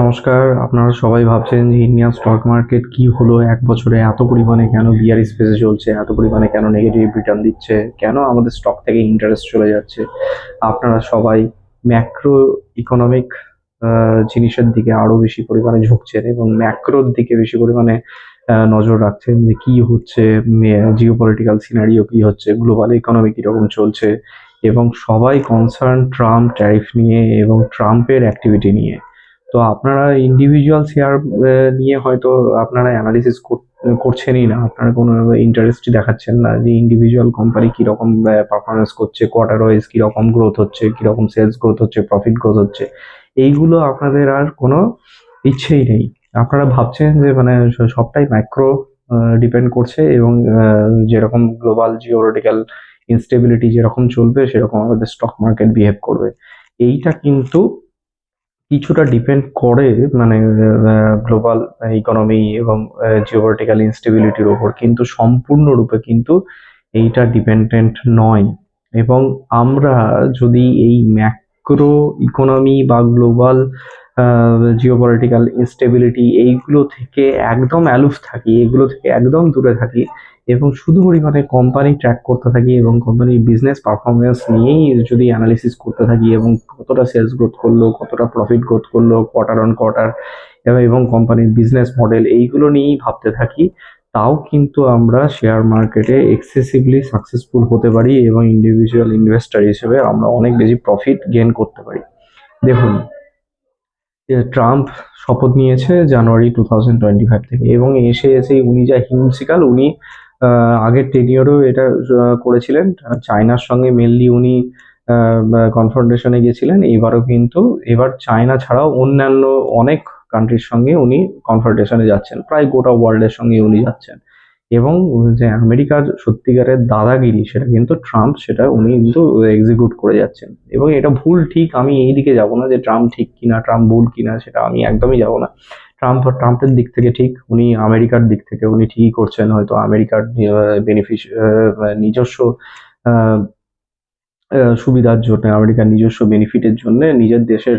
নমস্কার, আপনারা সবাই ভাবছেন যে ইন্ডিয়ান স্টক মার্কেট কি হলো এক বছরে? এত পরিমাণে কেন বিয়ার স্পেসে চলছে? এত পরিমাণে কেন নেগেটিভ রিটার্ন দিচ্ছে? কেন আমাদের স্টক থেকে ইন্টারেস্ট চলে যাচ্ছে? আপনারা সবাই ম্যাক্রো ইকোনমিক জিনিসের দিকে আরও বেশি পরিমাণে ঝুঁকছেন এবং ম্যাক্রোর দিকে বেশি পরিমাণে নজর রাখছেন যে কি হচ্ছে জিও পলিটিক্যাল সিনারিও কি হচ্ছে গ্লোবাল ইকোনমি কীরকম চলছে এবং সবাই কনসার্ন ট্রাম্প ট্যারিফ নিয়ে এবং ট্রাম্পের অ্যাক্টিভিটি নিয়ে। তো আপনারা ইন্ডিভিজুয়াল শেয়ার নিয়ে হয়তো আপনারা অ্যানালিসিস করছেনই না। আপনারা কোনো ইন্টারেস্টই দেখাচ্ছেন না যে ইন্ডিভিজুয়াল কোম্পানি কীরকম পারফরমেন্স করছে কোয়ার্টার ওয়াইজ কীরকম গ্রোথ হচ্ছে, কীরকম সেলস গ্রোথ হচ্ছে প্রফিট গ্রোথ হচ্ছে। এইগুলো আপনাদের আর কোনো ইচ্ছেই নেই। আপনারা ভাবছেন যে মানে সবটাই ম্যাক্রো ডিপেন্ড করছে এবং যেরকম গ্লোবাল জিওপলিটিক্যাল ইনস্টেবিলিটি যেরকম চলবে, সেরকম আমাদের স্টক মার্কেট বিহেভ করবে। এইটা কিন্তু কিছুটা ডিপেন্ড করে মানে গ্লোবাল ইকোনমি এবং জিওপলিটিক্যাল ইনস্টেবিলিটির ওপর। কিন্তু সম্পূর্ণরূপে কিন্তু এইটা ডিপেন্ডেন্ট নয়। এবং আমরা যদি এই ম্যাক্রো ইকোনমি বা গ্লোবাল জিওপলিটিক্যাল ইনস্টেবিলিটি এইগুলো থেকে একদম অ্যালুফ থাকি, এগুলো থেকে একদম দূরে থাকি এবং শুধু পরিমাণে কোম্পানি ট্র্যাক করতে থাকি এবং কোম্পানির বিজনেস পারফরমেন্স নিয়েই যদি অ্যানালিসিস করতে থাকি এবং কতটা সেলস গ্রোথ করল, কতটা প্রফিট গ্রোথ করল কোয়ার্টার অন কোয়ার্টার এবং কোম্পানির বিজনেস মডেল এইগুলো নিয়েই ভাবতে থাকি, তাও কিন্তু আমরা শেয়ার মার্কেটে এক্সেসিভলি সাকসেসফুল হতে পারি এবং ইন্ডিভিজুয়াল ইনভেস্টার হিসেবে আমরা অনেক বেশি প্রফিট গেন করতে পারি। দেখুন ট্রাম্প শপথ নিয়েছে January two thousand twenty five থেকে। এবং এসে এসে উনি যা হিমসিকাল উনি আগের টেনিয়রেও এটা করেছিলেন। চায়নার সঙ্গে মেনলি উনি কনফ্রন্টেশনে গেছিলেন। এবারও কিন্তু, এবার চায়না ছাড়াও অন্যান্য অনেক কান্ট্রির সঙ্গে উনি কনফ্রন্টেশনে যাচ্ছেন। প্রায় গোটা ওয়ার্ল্ডের সঙ্গে উনি যাচ্ছেন। এবং যে আমেরিকার সত্যিকারের দাদাগিরি সেটা কিন্তু ট্রাম্প, সেটা উনি কিন্তু এক্সিকিউট করে যাচ্ছেন। এবং এটা ভুল ঠিক, আমি এই দিকে যাব না যে ট্রাম্প ঠিক কিনা, ট্রাম্প ভুল কিনা, সেটা আমি একদমই যাব না। ট্রাম্প, ট্রাম্পের দিক থেকে ঠিক, উনি আমেরিকার দিক থেকে উনি ঠিকই করছেন, হয়তো আমেরিকার বেনিফিস নিজস্ব সুবিধার জন্য, আমেরিকার নিজস্ব বেনিফিটের জন্য, নিজের দেশের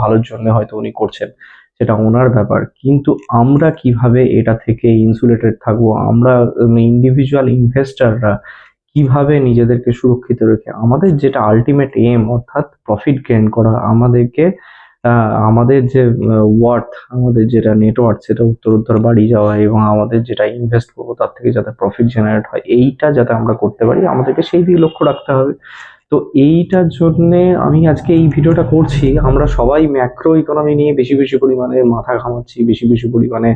ভালোর জন্য হয়তো উনি করছেন। সেটা ওনার ব্যাপার। কিন্তু আমরা কীভাবে এটা থেকে ইনসুলেটেড থাকব? আমরা ইন্ডিভিজুয়াল ইনভেস্টররা কীভাবে নিজেদেরকে সুরক্ষিত রেখে, আমাদের যেটা আলটিমেট এম অর্থাৎ প্রফিট গেইন করা, আমাদেরকে আমাদের যে ওয়ার্থ আমাদের যেটা নেটওয়ার্ক সেটা উত্তরোত্তর বাড়িয়ে যাওয়া এবং আমাদের যেটা ইনভেস্ট করব, তার থেকে যাতে প্রফিট জেনারেট হয়, এইটা যাতে আমরা করতে পারি, আমাদেরকে সেই দিকে লক্ষ্য রাখতে হবে। তো এইটার জন্যে আমি আজকে এই ভিডিওটা করছি। আমরা সবাই ম্যাক্রো ইকোনমি নিয়ে বেশি বেশি পরিমাণে মাথা ঘামাচ্ছি, বেশি বেশি পরিমাণে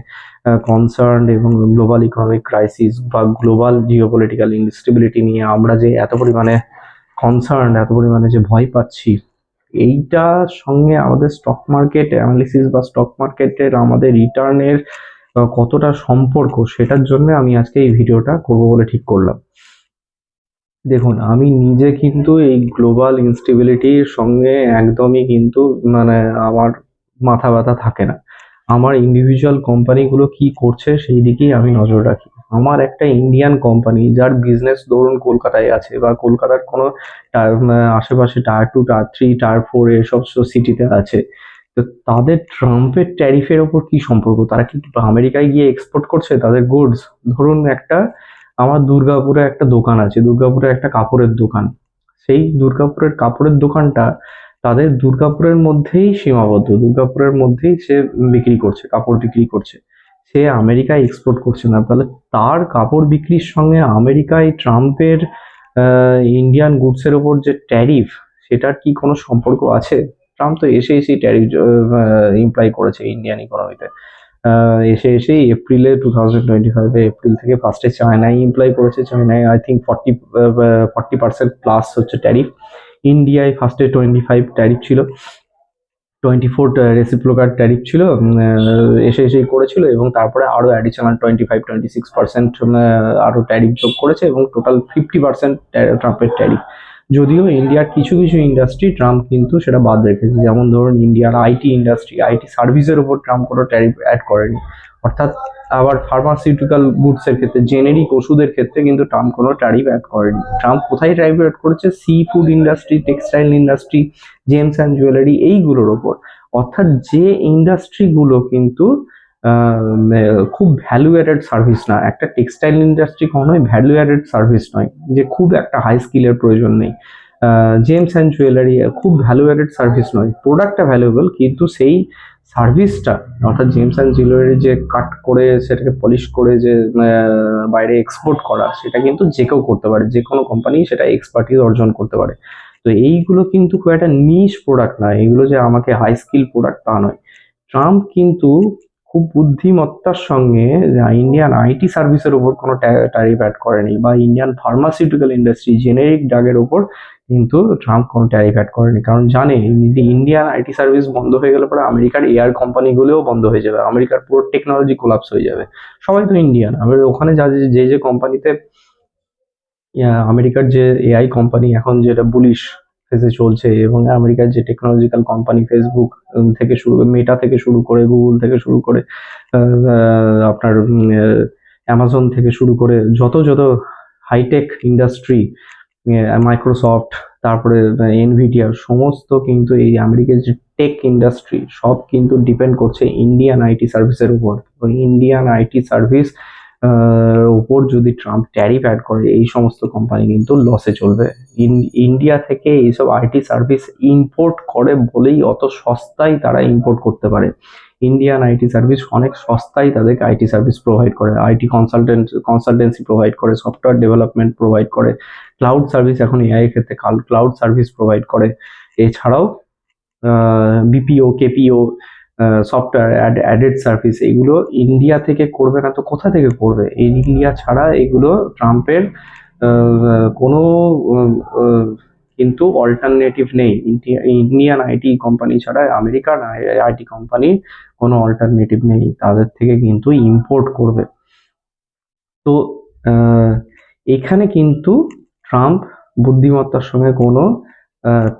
কনসার্ন এবং গ্লোবাল ইকোনমিক ক্রাইসিস বা গ্লোবাল জিওপলিটিক্যাল ইনস্টেবিলিটি নিয়ে আমরা যে এত পরিমাণে কনসার্ন এত পরিমাণে যে ভয় পাচ্ছি এইটার সঙ্গে আমাদের স্টক মার্কেট অ্যানালিসিস বা স্টক মার্কেটের আমাদের রিটার্নের কতটা সম্পর্ক, সেটার জন্য আমি আজকে এই ভিডিওটা করব বলে ঠিক করলাম। দেখুন, আমি নিজে কিন্তু এই গ্লোবাল ইনস্টেবিলিটির সঙ্গে একদমই কিন্তু মানে আমার মাথা ব্যথা থাকে না। আমার ইন্ডিভিজুয়াল কোম্পানিগুলো কি করছে সেই দিকেই আমি নজর রাখি। আমার একটা ইন্ডিয়ান কোম্পানি যার বিজনেস ধরুন কলকাতায় আছে বা কলকাতার কোনো আশেপাশে tier two tier three tier four এসব সিটিতে আছে। তো তাদের ট্রাম্পের ট্যারিফের ওপর কি সম্পর্ক? তারা কি আমেরিকায় গিয়ে এক্সপোর্ট করছে? তাদের গুডস ধরুন একটা আমার দুর্গাপুরে একটা দোকান আছে, দুর্গাপুরে একটা কাপড়ের দোকান। সেই দুর্গাপুরের কাপড়ের দোকানটা তাদের দুর্গাপুরের মধ্যেই সীমাবদ্ধ, দুর্গাপুরের মধ্যেই সে বিক্রি করছে, কাপড় বিক্রি করছে। সে আমেরিকায় এক্সপোর্ট করছে না। তাহলে তার কাপড় বিক্রির সঙ্গে আমেরিকায় ট্রাম্পের ইন্ডিয়ান গুডসের ওপর যে ট্যারিফ সেটার কি কোনো সম্পর্ক আছে? ট্রাম্প তো এসে এসেই ট্যারিফ ইমপ্লাই করেছে ইন্ডিয়ান ইকোনমিতে এসে এসেই এপ্রিলে টু থাউজেন্ড টোয়েন্টি এপ্রিল থেকে ফার্স্টে চায়নায় ইমপ্লাই করেছে। চায়নায় I think forty forty percent plus হচ্ছে ট্যারিফ ইন্ডিয়ায় ফার্স্টে টোয়েন্টি ফাইভ ট্যারিফ ছিল। টোয়েন্টি ফোর রেসিপ্রোকার ট্যারিফ ছিল এসে এসেই করেছিল এবং তারপরে আরও additional twenty five twenty six percent আরও ট্যারিফ যোগ করেছে এবং টোটাল ফিফটি পার্সেন্ট ট্রাম্পের ট্যারিফ যদিও ইন্ডিয়ার কিছু কিছু ইন্ডাস্ট্রি ট্রাম্প কিন্তু সেটা বাদ রেখেছে যেমন ধরুন ইন্ডিয়ার আইটি ইন্ডাস্ট্রি আইটি সার্ভিসের উপর ট্রাম্প কোনো ট্যারিফ অ্যাড করেনি। অর্থাৎ আবার ফার্মাসিউটিক্যাল গুডসের ক্ষেত্রে জেনেরিক ওষুধের ক্ষেত্রে কিন্তু ট্রাম্প কোনো ট্যারিফ অ্যাড করেনি। ট্রাম্প কোথায় ট্যারিফ অ্যাড করেছে? Sea food industry textile industry gems and jewellery এইগুলোর ওপর অর্থাৎ যে ইন্ডাস্ট্রিগুলো কিন্তু খুব ভ্যালু অ্যাডেড সার্ভিস না। একটা টেক্সটাইল ইন্ডাস্ট্রি কখনোই ভ্যালু অ্যাডেড সার্ভিস নয়, যে খুব একটা হাই স্কিলের প্রয়োজন নেই। জেমস অ্যান্ড জুয়েলারি খুব ভ্যালু অ্যাডেড সার্ভিস নয়। প্রোডাক্টটা ভ্যালুয়েবল কিন্তু সেই সার্ভিসটা অর্থাৎ জেমস অ্যান্ড জুয়েলারি যে কাট করে, সেটাকে পলিশ করে যে বাইরে এক্সপোর্ট করা, সেটা কিন্তু যে কেউ করতে পারে। যে কোনো কোম্পানি সেটা এক্সপার্টিস অর্জন করতে পারে। তো এইগুলো কিন্তু খুব একটা নিশ প্রোডাক্ট না। এগুলো যে আমাকে হাই স্কিল প্রোডাক্ট তা নয়। ট্রাম্প কিন্তু খুব বুদ্ধিমত্তার সঙ্গে ইন্ডিয়ান আইটি সার্ভিসের উপর কোনো ট্যারিফ অ্যাড করেনি বা ইন্ডিয়ান ফার্মাসিউটিক্যাল ইন্ডাস্ট্রি জেনেরিক ড্রাগের উপর কিন্তু ট্রাম্প কোনো ট্যারিফ অ্যাড করেনি। কারণ জানে ইন্ডিয়ান আইটি সার্ভিস বন্ধ হয়ে গেলে পরে আমেরিকার এয়ার কোম্পানিগুলোও বন্ধ হয়ে যাবে, আমেরিকার পুরো টেকনোলজি কোলাপস হয়ে যাবে। সবাই তো ইন্ডিয়ান আবার ওখানে যে- যে যে কোম্পানিতে আমেরিকার যে এআই কোম্পানি এখন যেটা বুলিশ ফেসে চলছে এবং আমেরিকার যে টেকনোলজিক্যাল কোম্পানি ফেসবুক থেকে শুরু মেটা থেকে শুরু করে গুগল থেকে শুরু করে আপনার অ্যামাজন থেকে শুরু করে যত যত হাইটেক ইন্ডাস্ট্রি মাইক্রোসফট তারপরে এনভিডিয়া সমস্ত কিন্তু এই আমেরিকার যে টেক ইন্ডাস্ট্রি সব কিন্তু ডিপেন্ড করছে ইন্ডিয়ান আইটি সার্ভিসের উপর। ইন্ডিয়ান আইটি সার্ভিস উপর যদি ট্রাম্প ট্যারিফ অ্যাড করে, এই সমস্ত কোম্পানি কিন্তু লসে চলবে। ইন- ইন্ডিয়া থেকে এইসব আইটি সার্ভিস ইম্পোর্ট করে বলেই অত সস্তায় তারা ইম্পোর্ট করতে পারে। ইন্ডিয়ান আইটি সার্ভিস অনেক সস্তায় তাদেরকে আইটি সার্ভিস প্রোভাইড করে। আইটি কনসালটেন্ট কনসালটেন্সি প্রোভাইড করে সফটওয়্যার ডেভেলপমেন্ট প্রোভাইড করে। ক্লাউড সার্ভিস এখন এআই ক্ষেত্রে ক্লাউড সার্ভিস প্রোভাইড করে। এছাড়াও BPO KPO software add added service এগুলো ইন্ডিয়া থেকে করবে না তো কোথা থেকে করবে? এই ইন্ডিয়া ছাড়া এগুলো ট্রাম্পের কোনো কিন্তু অল্টারনেটিভ নেই। ইন্ডিয়া- ইন্ডিয়ান আইটি কোম্পানি ছাড়া আমেরিকান আইটি কোম্পানি কোনো অল্টারনেটিভ নেই। তাদের থেকে কিন্তু ইম্পোর্ট করবে। তো এখানে কিন্তু ট্রাম্প বুদ্ধিমত্তার সঙ্গে কোনো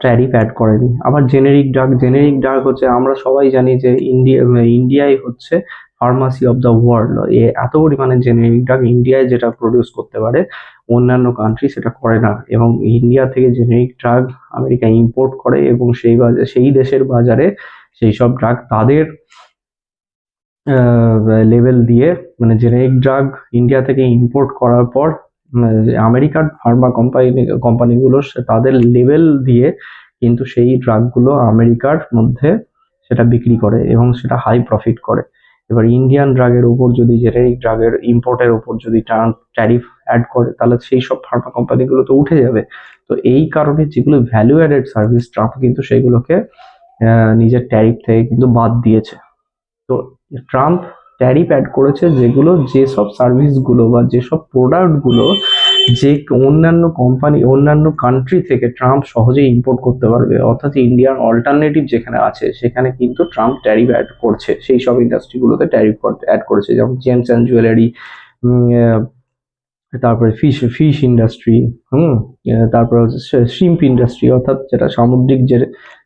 ট্যারিফ অ্যাড করেনি। আবার জেনেরিক ড্রাগ জেনেরিক ড্রাগ হচ্ছে, আমরা সবাই জানি যে ইন্ডিয়া ইন্ডিয়াই হচ্ছে ফার্মাসি অফ দ্য ওয়ার্ল্ড এ এত পরিমাণে জেনেরিক ড্রাগ ইন্ডিয়ায় যেটা প্রডিউস করতে পারে, অন্যান্য কান্ট্রি সেটা করে না। এবং ইন্ডিয়া থেকে জেনেরিক ড্রাগ আমেরিকা ইম্পোর্ট করে এবং সেই বাজারে সেই দেশের বাজারে সেই সব ড্রাগ তাদের লেভেল দিয়ে মানে জেনেরিক ড্রাগ ইন্ডিয়া থেকে ইম্পোর্ট করার পর আমেরিকার ফার্মা কোম্পানি কোম্পানিগুলো তাদের লেভেল দিয়ে কিন্তু সেই ড্রাগগুলো আমেরিকার মধ্যে সেটা বিক্রি করে এবং সেটা হাই প্রফিট করে। এবার ইন্ডিয়ান ড্রাগের উপর যদি জেনেরিক ড্রাগের ইম্পোর্টের উপর যদি ট্যারিফ অ্যাড করে, তাহলে সেই সব ফার্মা কোম্পানিগুলো তো উঠে যাবে। তো এই কারণে যেগুলো ভ্যালু অ্যাডেড সার্ভিস ট্রাম্প কিন্তু সেগুলোকে নিজের ট্যারিফ থেকে কিন্তু বাদ দিয়েছে। তো ট্রাম্প ট্যারিফ অ্যাড করেছে যেগুলো যেসব সার্ভিসগুলো বা যেসব প্রোডাক্টগুলো যে অন্যান্য কোম্পানি অন্যান্য কান্ট্রি থেকে ট্রাম্প সহজে ইম্পোর্ট করতে পারবে, অর্থাৎ ইন্ডিয়ার অল্টারনেটিভ যেখানে আছে, সেখানে কিন্তু ট্রাম্প ট্যারিফ অ্যাড করছে। সেই সব ইন্ডাস্ট্রিগুলোতে ট্যারিফ অ্যাড করেছে, যেমন জেমস অ্যান্ড জুয়েলারি তারপরে ফিশ ফিশ ইন্ডাস্ট্রি হুম? তারপরে হচ্ছে শিম্প ইন্ডাস্ট্রি অর্থাৎ যেটা সামুদ্রিক যে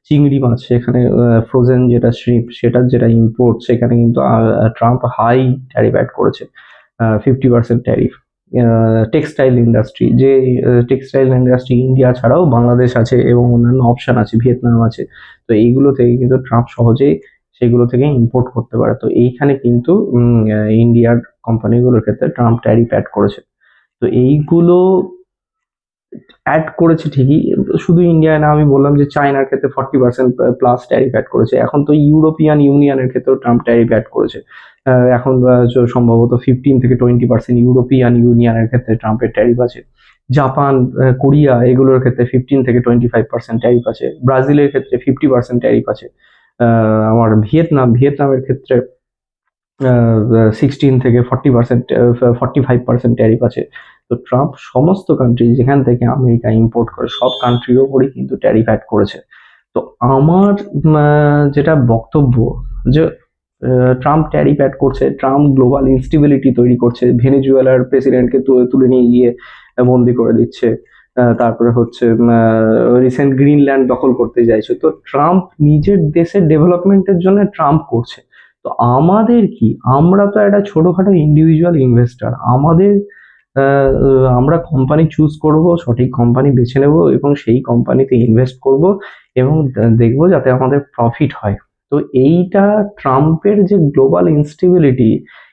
চিংড়ি মাছ, সেখানে ফ্রোজেন যেটা শ্রিপ সেটার যেটা ইম্পোর্ট সেখানে কিন্তু ট্রাম্প হাই ট্যারিফ অ্যাড করেছে fifty percent tariff textile industry যে টেক্সটাইল ইন্ডাস্ট্রি ইন্ডিয়া ছাড়াও বাংলাদেশ আছে এবং অন্যান্য অপশন আছে ভিয়েতনাম আছে, তো এইগুলো থেকে কিন্তু ট্রাম্প সহজেই সেগুলো থেকে ইম্পোর্ট করতে পারে, তো এইখানে কিন্তু ইন্ডিয়ার কোম্পানিগুলোর ক্ষেত্রে ট্রাম্প ট্যারিফ অ্যাড করেছে। তো এইগুলো অ্যাড করেছে ঠিকই, শুধু ইন্ডিয়ায় না, আমি বললাম যে চায়নার ক্ষেত্রে forty percent plus tariff add করেছে। এখন তো ইউরোপিয়ান ইউনিয়নের ক্ষেত্রেও ট্রাম্প ট্যারিফ অ্যাড করেছে। এখন সম্ভবত ফিফটিন থেকে টোয়েন্টি পার্সেন্ট ইউরোপিয়ান ইউনিয়নের ক্ষেত্রে ট্রাম্পের ট্যারিফ আছে। জাপান কোরিয়া এগুলোর ক্ষেত্রে ফিফটিন থেকে টোয়েন্টি ফাইভ পার্সেন্ট ট্যারিফ আছে। ব্রাজিলের ক্ষেত্রে ফিফটি পার্সেন্ট ট্যারিফ আছে। আমার ভিয়েতনাম ভিয়েতনামের ক্ষেত্রে সিক্সটিন থেকে forty percent forty five percent tariff আছে। তো ট্রাম্প সমস্ত কান্ট্রি যেখান থেকে আমেরিকা ইম্পোর্ট করে, সব কান্ট্রির ওপরই কিন্তু ট্যারিফ অ্যাড করেছে। তো আমার যেটা বক্তব্য যে ট্রাম্প ট্যারিফ অ্যাড করছে, ট্রাম্প গ্লোবাল ইনস্টিবিলিটি তৈরি করছে, ভেনেজুয়েলার প্রেসিডেন্টকে তুলে নিয়ে গিয়ে বন্দি করে দিচ্ছে তারপরে হচ্ছে রিসেন্ট গ্রিনল্যান্ড দখল করতে চাইছে। তো ট্রাম্প নিজের দেশের ডেভেলপমেন্টের জন্য ট্রাম্প করছে। তো আমাদের কি? আমরা তো একটা ছোটখাটো ইন্ডিভিজুয়াল ইনভেস্টর আমাদের আমরা কোম্পানি চুজ করব, সঠিক কোম্পানি বেছে নেব এবং সেই কোম্পানিতে ইনভেস্ট করব এবং দেখব যাতে আমাদের প্রফিট হয়। তো এইটা ট্রাম্পের যে গ্লোবাল ইনস্টেবিলিটি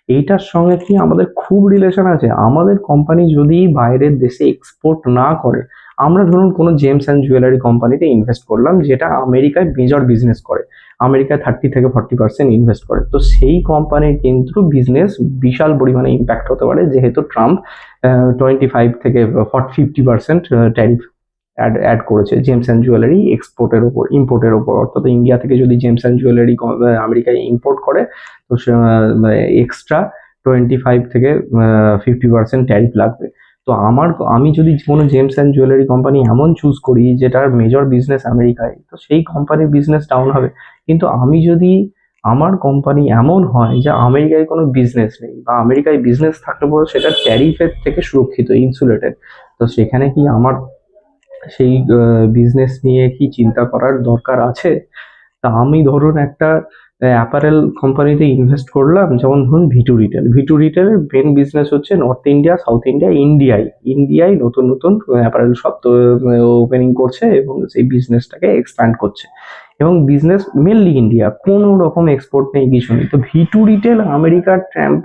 এইটার সঙ্গে কি আমাদের খুব রিলেশন আছে? আমাদের কোম্পানি যদি বাইরের দেশে এক্সপোর্ট না করে আমরা ধরুন কোনো জেমস অ্যান্ড জুয়েলারি কোম্পানিতে ইনভেস্ট করলাম, যেটা আমেরিকায় মেজর বিজনেস করে। আমেরিকায় থার্টি থেকে ফর্টি পার্সেন্ট ইনভেস্ট করে। তো সেই কোম্পানির কিন্তু বিজনেস বিশাল পরিমাণে ইম্প্যাক্ট হতে পারে, যেহেতু ট্রাম্প টোয়েন্টি ফাইভ থেকে forty fifty percent tariff add add করেছে জেমস অ্যান্ড জুয়েলারি এক্সপোর্টের ওপর ইম্পোর্টের ওপর। অর্থাৎ ইন্ডিয়া থেকে যদি জেমস অ্যান্ড জুয়েলারি আমেরিকায় ইম্পোর্ট করে, তো এক্সট্রা টোয়েন্টি ফাইভ থেকে ফিফটি পার্সেন্ট ট্যারিফ লাগবে। তো আমার আমি যদি কোনো জেমস অ্যান্ড জুয়েলারি কোম্পানি এমন চুজ করি যেটার মেজর বিজনেস আমেরিকায়, তো সেই কোম্পানির বিজনেস ডাউন হবে। কিন্তু আমি যদি আমার কোম্পানি এমন হয় যে আমেরিকায় কোনো বিজনেস নেই বা আমেরিকায় বিজনেস থাকলেও সেটা ট্যারিফের থেকে সুরক্ষিত ইনসুলেটেড তো সেখানে কি আমার সেই বিজনেস নিয়ে কি চিন্তা করার দরকার আছে? তা আমি ধরুন একটা অ্যাপারেল কোম্পানিতে ইনভেস্ট করলাম, যেমন ধরুন V two retail V two রিটেলের main business হচ্ছে নর্থ ইন্ডিয়া সাউথ ইন্ডিয়া ইন্ডিয়ায় ইন্ডিয়ায় নতুন নতুন অ্যাপারেল তো ওপেনিং করছে এবং সেই বিজনেসটাকে এক্সপ্যান্ড করছে। এবং বিজনেস মেনলি ইন্ডিয়া কোনো রকম এক্সপোর্ট নেই, কিছু নেই। তো ভিটু রিটেল আমেরিকার ট্রাম্প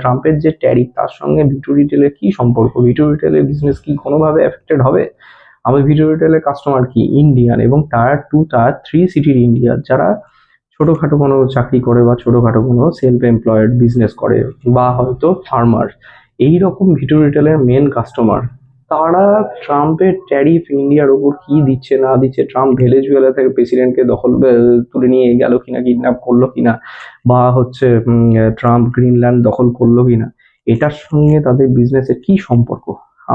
ট্রাম্পের যে ট্যারিফ তার সঙ্গে ভিটু রিটেলের কী সম্পর্ক? ভিটু রিটেলের বিজনেস কি কোনোভাবে এফেক্টেড হবে? আমার ভিটু রিটেলের কাস্টমার কি? ইন্ডিয়ান এবং টায়ার টু টায়ার থ্রি সিটির ইন্ডিয়ার যারা ছোটোখাটো কোনো চাকরি করে বা ছোটোখাটো কোনো সেলফ এমপ্লয়েড বিজনেস করে বা হয়তো ফার্মার এই রকম ভিডিও রিটেলের মেন কাস্টমার তারা ট্রাম্পের ট্যারিফ ইন্ডিয়ার ওপর কি দিচ্ছে না দিচ্ছে, ট্রাম্প ভেলেজুয়েলা থেকে প্রেসিডেন্টকে দখল তুলে নিয়ে গেল কিনা কিডন্যাপ করল কিনা, বা হচ্ছে ট্রাম্প গ্রিনল্যান্ড দখল করল কিনা, এটার সঙ্গে তাদের বিজনেসের কি সম্পর্ক?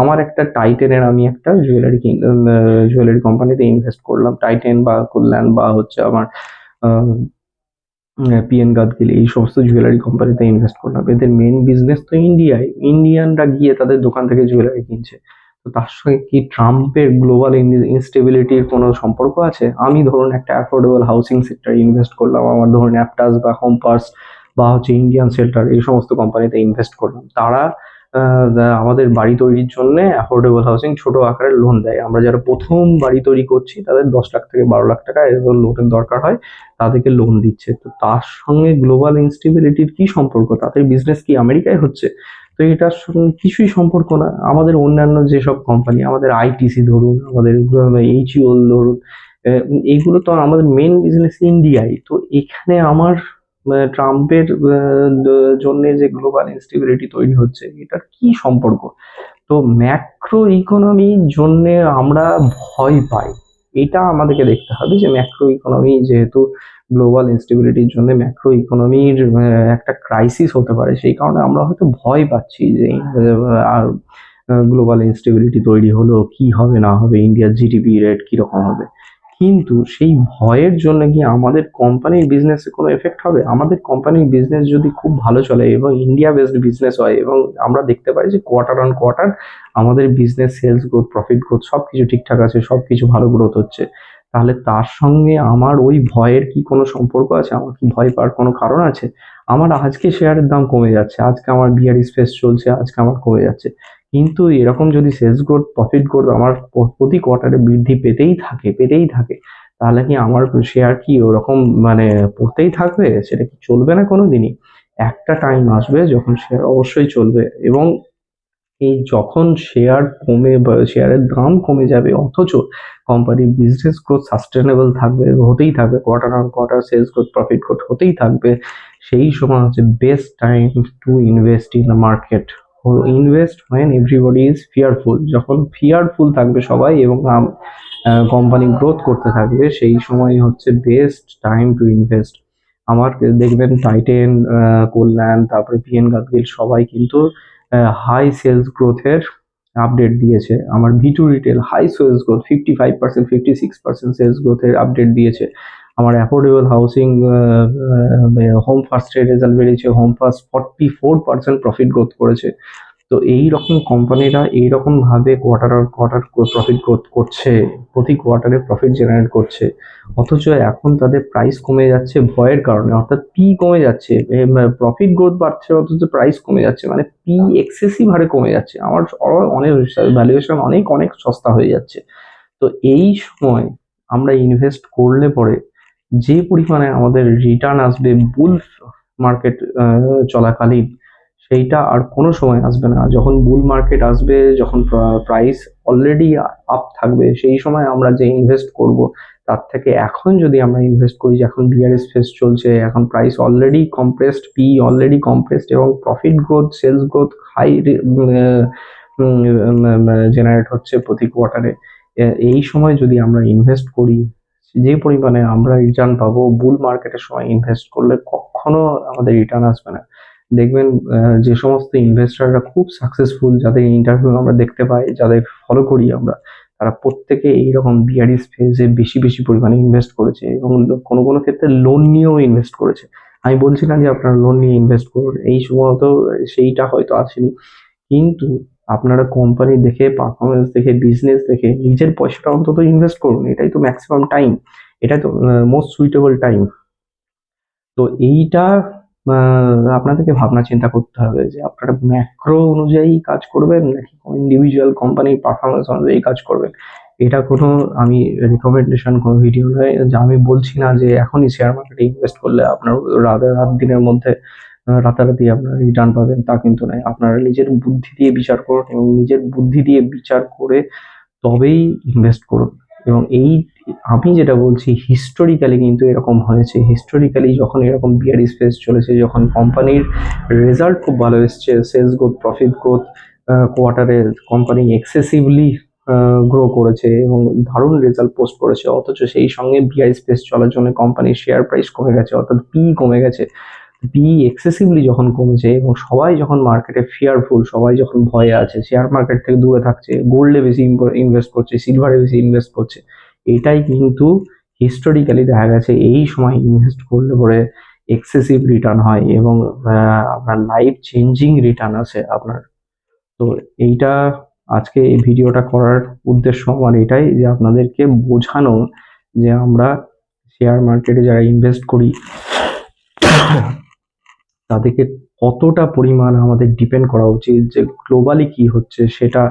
আমার একটা টাইটেনের, আমি একটা জুয়েলারি জুয়েলারি কোম্পানিতে ইনভেস্ট করলাম, টাইটেন বা কল্যাণ বা হচ্ছে আমার পিএন গাদগিল এই সমস্ত জুয়েলারি কোম্পানিতে ইনভেস্ট করলাম। এদের মেন বিজনেস তো ইন্ডিয়ায় ইন্ডিয়ানরা গিয়ে তাদের দোকান থেকে জুয়েলারি কিনছে। তো তার সঙ্গে কি ট্রাম্পের গ্লোবাল ইনস্টেবিলিটির কোনো সম্পর্ক আছে? আমি ধরুন একটা অ্যাফোর্ডেবল হাউসিং সেক্টরে ইনভেস্ট করলাম। আমার ধরুন অ্যাপটাস বা হোমপাস বা হচ্ছে ইন্ডিয়ান শেল্টার এই সমস্ত কোম্পানিতে ইনভেস্ট করলাম। তারা আমাদের বাড়ি তৈরির জন্য অ্যাফোর্ডেবল হাউসিং ছোট আকারের লোন দেয়। আমরা যারা প্রথম বাড়ি তৈরি করছি, তাদের দশ লাখ থেকে বারো লাখ টাকা এরকম লোনের দরকার হয়, তাদেরকে লোন দিচ্ছে। তো তার সঙ্গে গ্লোবাল ইনস্টেবিলিটির কি সম্পর্ক? তাদের বিজনেস কি আমেরিকায় হচ্ছে? তো এটার কিছুই সম্পর্ক না। আমাদের অন্যান্য যেসব কোম্পানি আমাদের আইটিসি ধরুন, আমাদের এইচইউএল ধরুন এইগুলো তো আমাদের মেন বিজনেস ইন্ডিয়ায় তো এখানে আমার ট্রাম্পের জন্য যে গ্লোবাল ইনস্টেবিলিটি তৈরি হচ্ছে, এটার কি সম্পর্ক? তো ম্যাক্রো ইকোনমির জন্য আমরা ভয় পাই। এটা আমাদেরকে দেখতে হবে যে ম্যাক্রো ইকোনমি যেহেতু গ্লোবাল ইনস্টেবিলিটির জন্য ম্যাক্রো ইকোনমির একটা ক্রাইসিস হতে পারে, সেই কারণে আমরা হয়তো ভয় পাচ্ছি যে আর গ্লোবাল ইনস্টেবিলিটি তৈরি হলো, কি হবে, না হবে ইন্ডিয়ার জিডিপি রেট কীরকম হবে। কিন্তু সেই ভয়ের জন্য কি আমাদের কোম্পানির বিজনেসে কোনো এফেক্ট হবে? আমাদের কোম্পানির বিজনেস যদি খুব ভালো চলে এবং ইন্ডিয়া বেসড বিজনেস হয় এবং আমরা দেখতে পাই যে কোয়ার্টার অন কোয়ার্টার আমাদের business sales growth profit growth সব কিছু ঠিকঠাক আছে সব কিছু ভালো গ্রোথ হচ্ছে। তাহলে তার সঙ্গে আমার ওই ভয়ের কি কোনো সম্পর্ক আছে? আমার কি ভয় পাওয়ার কোনো কারণ আছে? আমার আজকে শেয়ারের দাম কমে যাচ্ছে, আজকে আমার বিআরই স্পেস চলছে, আজকে আমার কমে যাচ্ছে। কিন্তু এরকম যদি সেলস গ্রোথ প্রফিট গ্রোথ আমার প্রতি কোয়ার্টারে বৃদ্ধি পেতেই থাকে পেতেই থাকে, তাহলে কি আমার শেয়ার কি ওরকম মানে পড়তেই থাকবে? সেটা কি চলবে না কোনো দিনই একটা টাইম আসবে যখন শেয়ার অবশ্যই চলবে এবং এই যখন শেয়ার কমে বা শেয়ারের দাম কমে যাবে, অথচ কোম্পানির বিজনেস গ্রোথ সাস্টেনেবল থাকবে, হতেই থাকবে quarter on quarter sales growth profit growth হতেই থাকবে, সেই সময় হচ্ছে best time to invest in market invest when everybody is fearful যখন ফিয়ারফুল থাকবে সবাই এবং কোম্পানি গ্রোথ করতে থাকবে, সেই সময় হচ্ছে বেস্ট টাইম টু ইনভেস্ট আমার দেখবেন টাইটেন কল্যাণ, তারপরে পিএন গাদগিল সবাই কিন্তু হাই সেলস গ্রোথের আপডেট দিয়েছে। আমার V two retail high sales growth fifty five percent fifty six percent sales গ্রোথের আপডেট দিয়েছে। আমার অ্যাফোর্ডেবল হাউসিং হোম ফার্স্টের রেজাল্ট বেরিয়েছে home first forty four percent profit growth করেছে। তো এই রকম কোম্পানিরা এইরকম ভাবে কোয়ার্টার আর কোয়ার্টার প্রফিট গ্রোথ করছে, প্রতি কোয়ার্টারে প্রফিট জেনারেট করছে। অথচ এখন তাদের প্রাইস কমে যাচ্ছে ভয়ের কারণে, অর্থাৎ পি কমে যাচ্ছে প্রফিট গ্রোথ বাড়ছে, অথচ প্রাইস কমে যাচ্ছে মানে পি এক্সেসিভ হারে কমে যাচ্ছে। আমার অনেক ভ্যালুয়েশন অনেক অনেক সস্তা হয়ে যাচ্ছে। তো এই সময় আমরা ইনভেস্ট করলে পরে যে পরিমাণে আমাদের রিটার্ন আসবে বুল মার্কেট চলাকালীন, সেইটা আর কোনো সময় আসবে না। যখন বুল মার্কেট আসবে, যখন প্রাইস অলরেডি আপ থাকবে, সেই সময় আমরা যে ইনভেস্ট করব, তার থেকে এখন যদি আমরা ইনভেস্ট করি এখন বিআরএস ফেস চলছে, এখন price already compressed P already compressed এবং profit growth sales growth high generate হচ্ছে প্রতি কোয়ার্টারে এই সময় যদি আমরা ইনভেস্ট করি যে পরিমাণে আমরা রিটার্ন পাবো বুল মার্কেটের সময় ইনভেস্ট করলে কখনো আমাদের রিটার্ন আসবে না। দেখবেন যে সমস্ত ইনভেস্টররা খুব সাকসেসফুল যাদের ইন্টারভিউ আমরা দেখতে পাই, যাদের ফলো করি আমরা, তারা প্রত্যেকে এইরকম বিআরএস ফেজে বেশি বেশি পরিমাণে ইনভেস্ট করেছে এবং কোনো কোনো ক্ষেত্রে লোন নিয়েও ইনভেস্ট করেছে। আমি বলছি না যে আপনারা লোন নিয়ে ইনভেস্ট করুন, এই সময়ত সেইটা হয়তো আসেনি। কিন্তু আপনারা কোম্পানি দেখে পারফরমেন্স দেখে বিজনেস দেখে, নিজের পয়সাটা অন্তত ইনভেস্ট করুন। এটাই তো ম্যাক্সিমাম টাইম এটা তো মোস্ট সুইটেবল টাইম তো এইটা আপনাদেরকে ভাবনা চিন্তা করতে হবে যে আপনারা ম্যাক্রো অনুযায়ী কাজ করবেন নাকি ইন্ডিভিজুয়াল কোম্পানির পারফরমেন্স অনুযায়ী কাজ করবেন? এটা কোনো আমি রেকমেন্ডেশন কোনো ভিডিও নয় যে আমি বলছি না যে এখনই শেয়ার মার্কেটে ইনভেস্ট করলে আপনার রাত রাত দিনের মধ্যে রাতারাতি আপনারা রিটার্ন পাবেন, তা কিন্তু নয়। আপনারা নিজের বুদ্ধি দিয়ে বিচার করুন এবং নিজের বুদ্ধি দিয়ে বিচার করে তবেই ইনভেস্ট করুন। এবং এই আমি যেটা বলছি হিস্টোরিক্যালি কিন্তু এরকম হয়েছে। হিস্টোরিক্যালি যখন এরকম বিয়ার স্পেস চলেছে, যখন কোম্পানির রেজাল্ট খুব ভালো এসছে সেলস গ্রোথ প্রফিট গ্রোথ কোয়ার্টারে কোম্পানি এক্সেসিভলি গ্রো করেছে এবং দারুণ রেজাল্ট পোস্ট করেছে। অথচ সেই সঙ্গে বিআই স্পেস চলার জন্য কোম্পানির শেয়ার প্রাইস কমে গেছে, অর্থাৎ পি কমে গেছে। পি এক্সেসিভলি যখন কমেছে এবং সবাই যখন মার্কেটে ফিয়ারফুল সবাই যখন ভয়ে আছে শেয়ার মার্কেট থেকে দূরে থাকছে গোল্ডে বেশি ইনভেস্ট করছে সিলভারে বেশি ইনভেস্ট করছে, এটাই কিন্তু হিস্টোরিক্যালি দেখা গেছে এই সময় ইনভেস্ট করলে পরে এক্সেসিভ রিটার্ন হয় এবং আপনার লাইফ চেঞ্জিং রিটার্ন আছে আপনার। তো এইটা আজকে এই ভিডিওটা করার উদ্দেশ্য আমার এটাই যে আপনাদেরকে বোঝানো যে আমরা শেয়ার মার্কেটে যারা ইনভেস্ট করি তাদেরকে কতটা পরিমাণ আমাদের ডিপেন্ড করা উচিত, যে গ্লোবালি কি হচ্ছে সেটা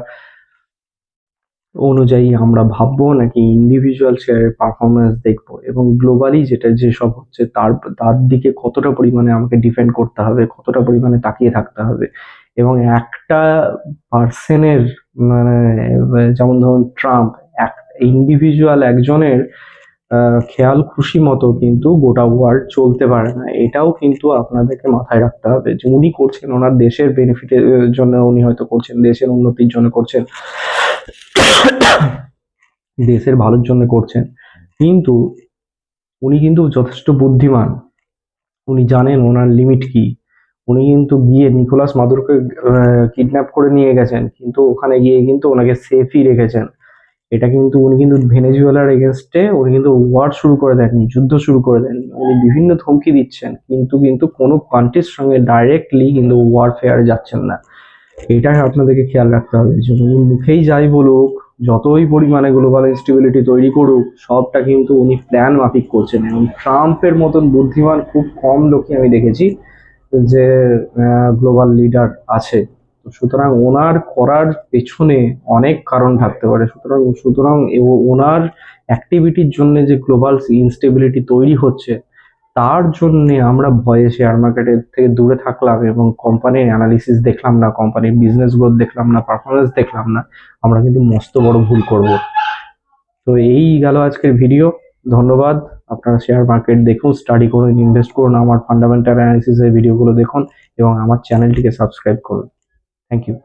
অনুযায়ী আমরা ভাববো নাকি ইন্ডিভিজুয়াল শেয়ারের পারফরমেন্স দেখব। এবং গ্লোবালি যেটা যেসব হচ্ছে তার তার দিকে কতটা পরিমাণে আমাকে ডিপেন্ড করতে হবে, কতটা পরিমাণে তাকিয়ে থাকতে হবে। এবং একটা পার্সনের মানে যেমন ধরুন ট্রাম্প এক ইন্ডিভিজুয়াল একজনের খেয়াল খুশি মতো কিন্তু গোটা ওয়ার্ল্ড চলতে পারে না। এটাও কিন্তু আপনাদেরকে মাথায় রাখতে হবে যে উনি করছেন ওনার দেশের বেনিফিটের জন্য উনি হয়তো করছেন, দেশের উন্নতির জন্য করছেন, দেশের ভালোর জন্য করছেন। কিন্তু উনি কিন্তু যথেষ্ট বুদ্ধিমান। উনি জানেন ওনার লিমিট কি। উনি কিন্তু গিয়ে নিকোলাস মাদুরকে কিডন্যাপ করে নিয়ে গেছেন। কিন্তু ওখানে গিয়ে কিন্তু ওনাকে সেফই রেখেছেন। এটা কিন্তু উনি কিন্তু ভেনেজুয়েলার এগেনস্টে উনি কিন্তু ওয়ার শুরু করে দেননি, যুদ্ধ শুরু করে দেননি। উনি বিভিন্ন ধমকি দিচ্ছেন, কিন্তু কিন্তু কোনো কান্ট্রির সঙ্গে ডাইরেক্টলি কিন্তু ওয়ারফেয়ারে যাচ্ছেন না। এটা আপনাদেরকে খেয়াল রাখতে হবে যে উনি মুখেই যাই বলুক, যতই পরিমাণে গ্লোবাল ইনস্টেবিলিটি তৈরি করুক, সবটা কিন্তু উনি প্ল্যান মাফিক করছেন। এবং ট্রাম্পের মতন বুদ্ধিমান খুব কম লোকই আমি দেখেছি যে গ্লোবাল লিডার আছে। সুতরাং ওনার করার পেছনে অনেক কারণ থাকতে পারে। সুতরাং সুতরাং ওনার অ্যাক্টিভিটির জন্য যে গ্লোবাল ইনস্টেবিলিটি তৈরি হচ্ছে, তার জন্যে আমরা ভয়ে শেয়ার মার্কেটের থেকে দূরে থাকলাম এবং কোম্পানির অ্যানালিসিস দেখলাম না কোম্পানির বিজনেস গ্রোথ দেখলাম না পারফরমেন্স দেখলাম না, আমরা কিন্তু মস্ত বড় ভুল করব। তো এই গেল আজকের ভিডিও ধন্যবাদ। আপনারা শেয়ার মার্কেট দেখুন স্টাডি করুন ইনভেস্ট করুন, আমার ফান্ডামেন্টাল অ্যানালিসিসের ভিডিওগুলো দেখুন এবং আমার চ্যানেলটিকে সাবস্ক্রাইব করুন। Thank you